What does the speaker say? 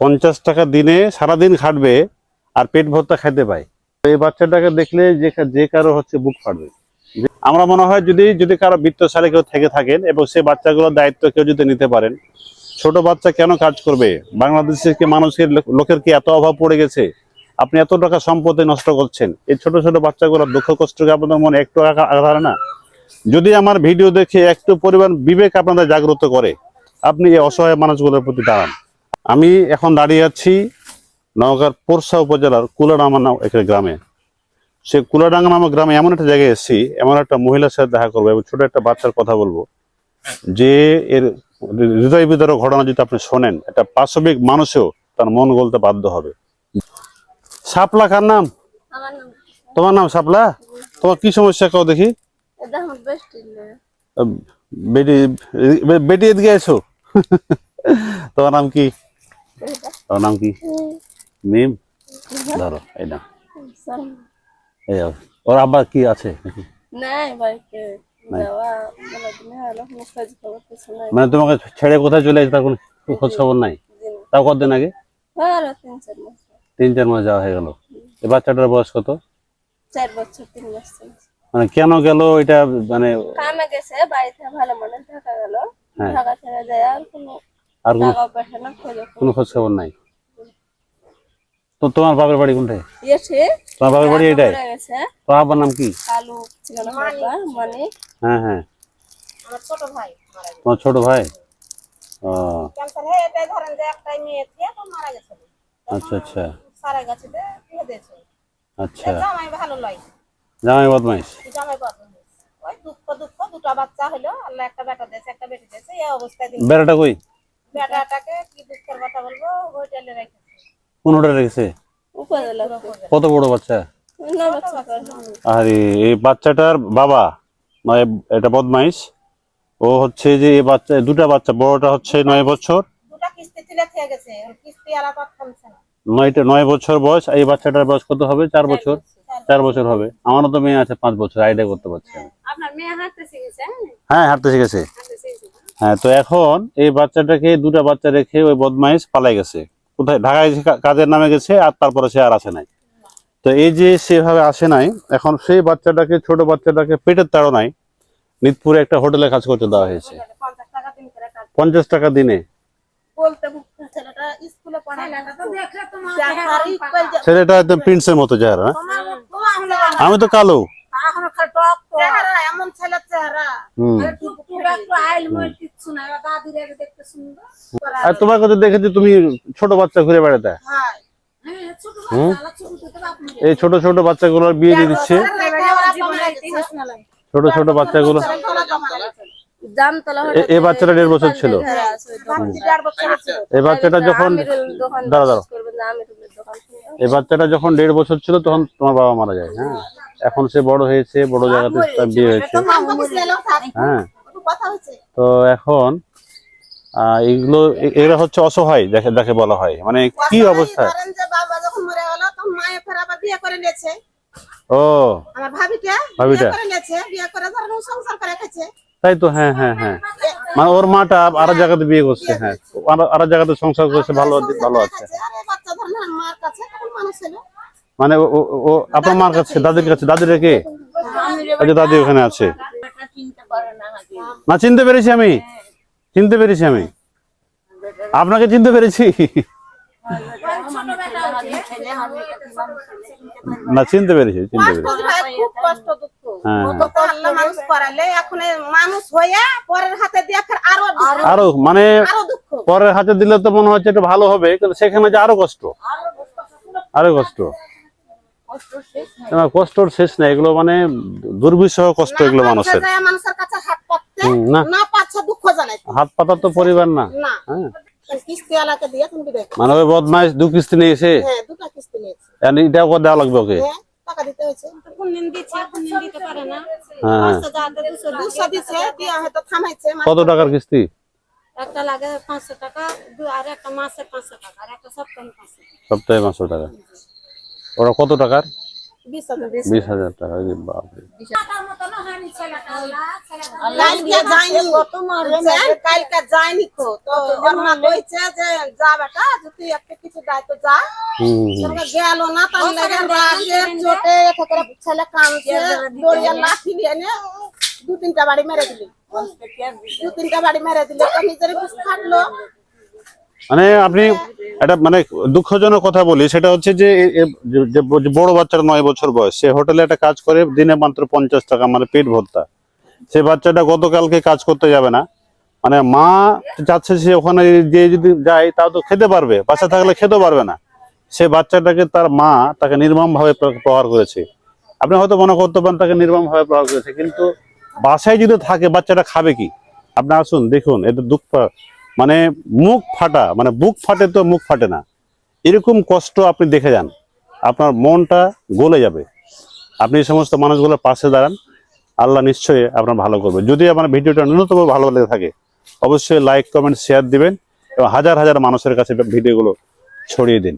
পঞ্চাশ টাকা দিনে সারাদিন খাটবে আর পেট ভর্তা খাইতে পায়। এই বাচ্চাটাকে দেখলে যে যে কারও হচ্ছে বুক ফাটবে। আমরা মনে হয় যদি যদি কারও বৃত্তশালী কেউ থেকে থাকেন এবং সেই বাচ্চাগুলোর দায়িত্ব কেউ যদি নিতে পারেন, ছোট বাচ্চা কেন কাজ করবে? বাংলাদেশের কি মানুষের লোকের কি এত অভাব পড়ে গেছে? আপনি এত টাকা সম্পত্তি নষ্ট করছেন। এই ছোট ছোট বাচ্চাগুলোর দুঃখ কষ্টকে আপনাদের মনে একটু আঘাত না? যদি আমার ভিডিও দেখে একটু পরিমাণ বিবেক আপনাদের জাগ্রত করে, আপনি এই অসহায় মানুষগুলোর প্রতি দাঁড়ান। আমি এখন দাঁড়িয়ে আছি নওগাঁর পোরশা উপজেলার কুলাডাঙ্গা নাম একটা গ্রামে। সে কুলাডাঙ্গা নামক গ্রামে এমন একটা জায়গায় এসেছি এমন একটা মহিলার সাথে দেখা করব এবং ছোট একটা বাচ্চার কথা বলব যে এর হৃদয় বিদারক ঘটনা যদি আপনি শোনেন একটা পাশবিক মানুষও তার মন গলতে বাধ্য হবে। সাপলা কার নাম? তোমার নাম সাপলা তোমার কি সমস্যা কাও দেখি? বেটি বেটি এদিকে এসো। তোমার নাম কি? তোমার নাম কি মিম ধরো এই না এই ওর আব্বা কি আছে নাকি? মানে তোমাকে ছেড়ে কোথায় চলে তার কোনো খোঁজ খবর নাই তাও কতদিন আগে তিন চার মাস যাওয়া হয়ে গেল এই বাচ্চাটার বয়স কত চার বছর তিন মাস মানে কেন গেল এটা মানে কামে গেছে বাড়িতে ভালো মনে থাকা গেল। ঢাকা ছেড়ে যায় আর কোনো আর কোনো খোঁজে কোনো খোঁজ খবর নাই? তো তোমার বাপের বাড়ি কোনটায়? তোমার বাপের বাড়ি এটাই তোমার আব্বার নাম কি? মানে হ্যাঁ হ্যাঁ। ছোট ভাই মারা তোমার ছোট ভাই? ও। ক্যান্সার এটাই ধরেন একটাই মেয়ে থেকে মারা গেছে। আচ্ছা আচ্ছা। আচ্ছা। জামাই ভালো লয়। জামাই বদমাইশ? জামাই বাবা ওই দুঃখ দুঃখ দুটো বাচ্চা হলো আল্লাহ একটা বেটা দিয়েছে একটা বেটি দিয়েছে এই অবস্থায় দিন বেড়াটা কই? বেটাটাকে কি দুঃখের কথা বলব? হোটেলে রেখেছে। কোন হোটেলে রেখেছে? কত বড় বাচ্চা? না বাচ্চা আর এই- বাচ্চাটার বাবা নয় এটা বদমাইশ। ও হচ্ছে যে এই বাচ্চা দুটা বাচ্চা বড়টা হচ্ছে নয় বছর। দুটা কিস্তি তুলে থেকে গেছে। কিস্তি আলাদা থামছে না। নয়টা নয় বছর বয়স এই বাচ্চাটার বয়স কত হবে? চার বছর। চার বছর হবে। আমারও তো মেয়ে আছে পাঁচ বছর আইডিয়া করতে পারছি শিখেছে হ্যাঁ হাঁটতে শিখেছে। হ্যাঁ তো এখন এই বাচ্চাটাকে দুটা বাচ্চা রেখে ওই বদমাইশ পালাই গেছে। কোথায়? ঢাকায় কাজের নামে গেছে আর তারপরে সে আর আসে নাই। তো এই যে সেভাবে আসে নাই এখন সেই বাচ্চাটাকে ছোট বাচ্চাটাকে পেটের তাড়নায় নিতপুরে একটা হোটেলে কাজ করতে দেওয়া হয়েছে। পঞ্চাশ টাকা দিন করে কাজ পঞ্চাশ টাকা দিনে। ছেলেটা স্কুলে পড়ায়। না ছেলেটা একদম প্রিন্সের মতো চেহারা হ্যাঁ? আমি তো কালো। চেহারা এমন ছেলের চেহারা। আর তোমার কাছে দেখেছি তুমি ছোট বাচ্চা ঘুরে বেড়াতে। হ্যাঁ। এই ছোট ছোট বাচ্চাগুলোর বিয়ে দিয়ে দিচ্ছে। ছোট ছোট বাচ্চাগুলো। এ- এই বাচ্চাটা দেড় বছর ছিল। এই বাচ্চাটা যখন দাঁড়া দাঁড়া এই বাচ্চাটা যখন দেড় বছর ছিল তখন তোমার বাবা মারা যায় হ্যাঁ। এখন সে বড় হয়েছে বড় জায়গাতে তার বিয়ে হয়েছে। হ্যাঁ। তো এখন এগুলো এরা হচ্ছে অসহায় যাকে যাকে বলা হয়। মানে কি অবস্থা? বাবা যখন মরে গেল তখন মায়ে ফের আবার বিয়ে করে নিয়েছে। ও। আমার ভাবিটা ভাবিটা? বিয়ে করে নিয়েছে বিয়ে করে ধরেন ও সংসার করে রেখেছে তাই তো হ্যাঁ হ্যাঁ হ্যাঁ। মানে ওর মাটা আরও জায়গাতে বিয়ে করছে হ্যাঁ। আরো- জায়গাতে সংসার করছে ভালো ভালো আছে। মানে ও- ও- ও আপনার মার কাছে দাদির কাছে দাদি রেখে আচ্ছা দাদি ওখানে আছে। না চিনতে পেরেছি আমি। চিনতে পেরেছি আমি। আপনাকে চিনতে পেরেছি। না চিনতে পেরেছি চিনতে পেরেছি। ভাই খুব কষ্ট দুঃখ। হ্যাঁ। ও তো আল্লাহ মানুষ করালে এখন এই মানুষ পরের হাতে দিয়ে ফের আরও মানে পরের হাতে দিলে তো মনে হচ্ছে একটু ভালো হবে কিন্তু সেখানে যে আরও কষ্ট। আরও কষ্ট। না, কষ্টর শেষ নেই এগুলো মানে দুর্বিষহ কষ্ট এগুলো মানুষের। মানুষের কাছে হাত পাততে না। না পাচ্ছে দুঃখ জানাই হাত পাতার তো পরিবার না। না। হ্যাঁ। মানে ওই বদমাইশ দু কিস্তি হ্যাঁ নিয়েছে। আর এটাও করে দেওয়া লাগবে ওকে? হ্যাঁ না। হ্যাঁ। হ্যাঁ। কত টাকার কিস্তি? একটা লাগে পাঁচশো টাকা আর একটা মাসে পাঁচশো টাকা আর একটা সপ্তাহে পাঁচশো টাকা। ওরা কত টাকার? বিশ হাজার টাকা দু তিনটা বাড়ি মেরে দিলি। দু তিনটা বাড়ি মেরে দিলে নিজের বুঝ থাকল। মানে আপনি একটা মানে দুঃখজনক কথা বলি, সেটা হচ্ছে যে বড় বাচ্চার নয় বছর বয়স, সে হোটেলে একটা কাজ করে দিনে মাত্র পঞ্চাশ টাকা মানে পেট ভর্তা। সে বাচ্চাটা গতকালকে কাজ করতে যাবে না। মানে মা চাচ্ছে সে ওখানে যে যদি যায়, তাও তো খেতে পারবে বাচ্চা থাকলে খেতে পারবে না। সে বাচ্চাটাকে তার মা তাকে নির্মম ভাবে প্রহার করেছে। আপনি হয়তো মনে করতে পারেন তাকে নির্মম ভাবে প্রহার করেছে, কিন্তু বাসায় যদি থাকে, বাচ্চাটা খাবে কি? আপনি আসুন, দেখুন এটা দুঃখ মানে মুখ ফাটা মানে বুক ফাটে তো মুখ ফাটে না। এরকম কষ্ট আপনি দেখে যান, আপনার মনটা গলে যাবে। আপনি এই সমস্ত মানুষগুলোর পাশে দাঁড়ান, আল্লাহ নিশ্চয়ই আপনার ভালো করবে। যদি আমার ভিডিওটা ন্যূনতম ভালো লেগে থাকে, অবশ্যই লাইক কমেন্ট শেয়ার দিবেন এবং হাজার হাজার মানুষের কাছে ভিডিওগুলো ছড়িয়ে দিন।